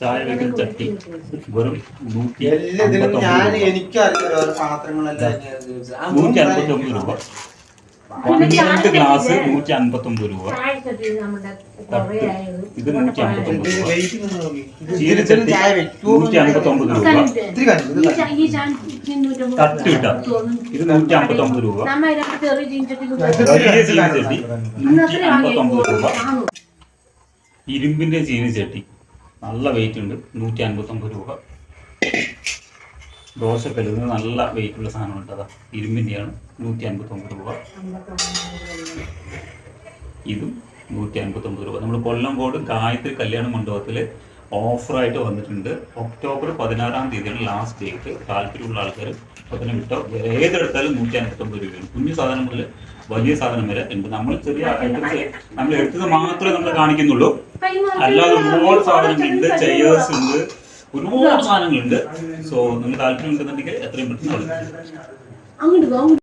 ചായ ചട്ടി. വെറും നൂറ്റി എല്ലാത്തിനും ഞാൻ ഓരോ പാത്രങ്ങളെല്ലാം നൂറ്റി അൻപത്തി ഒമ്പത് രൂപ. ഗ്ലാസ് നൂറ്റി അൻപത്തി ഒമ്പത് രൂപ ഇത് നൂറ്റി അൻപത്തി ഒമ്പത് രൂപ. വെക്കുമോ? നൂറ്റി അൻപത്തി ഒമ്പത് രൂപ. തട്ട് കിട്ടാ ഇത് നൂറ്റി ഒമ്പത് രൂപ. ചീനച്ചട്ടി നൂറ്റി ഒമ്പത് രൂപ. ഇരുമ്പിന്റെ ചീനച്ചട്ടി നല്ല വെയിറ്റ് ഉണ്ട്. നൂറ്റി അൻപത്തൊമ്പത് രൂപ. ദോശ ഇത് നല്ല വെയിറ്റ് ഉള്ള സാധനം ഉണ്ട് അതാ. ഇരുമ്പിന്റെയാണ് നൂറ്റി അൻപത്തൊമ്പത് രൂപ. ഇതും നൂറ്റി അൻപത്തൊമ്പത് രൂപ നമ്മൾ കൊല്ലംകോട് ഗായത്രി കല്യാണ മണ്ഡപത്തിൽ ഓഫറായിട്ട് വന്നിട്ടുണ്ട്. ഒക്ടോബർ പതിനാറാം തീയതിയാണ് ലാസ്റ്റ് ഡേറ്റ് താല്പര്യമുള്ള ആൾക്കാർ പത്തനം വിട്ടോ ഏതെടുത്താലും നൂറ്റി അൻപത്തൊമ്പത് രൂപയാണ്. കുഞ്ഞു സാധനം മുതൽ വലിയ സാധനം വരെ ഉണ്ട്. നമ്മൾ ചെറിയ ഐറ്റംസ് നമ്മൾ എടുത്തത് മാത്രമേ നമ്മൾ കാണിക്കുന്നുള്ളൂ. അല്ലാതെ ഒരുപാട് സാധനങ്ങളുണ്ട്. ചെയേഴ്സ് ഉണ്ട്. ഒരുപാട് സാധനങ്ങളുണ്ട്. സോ നിങ്ങൾ താല്പര്യം ഉണ്ടെന്നുണ്ടെങ്കിൽ എത്രയും പെട്ടെന്ന്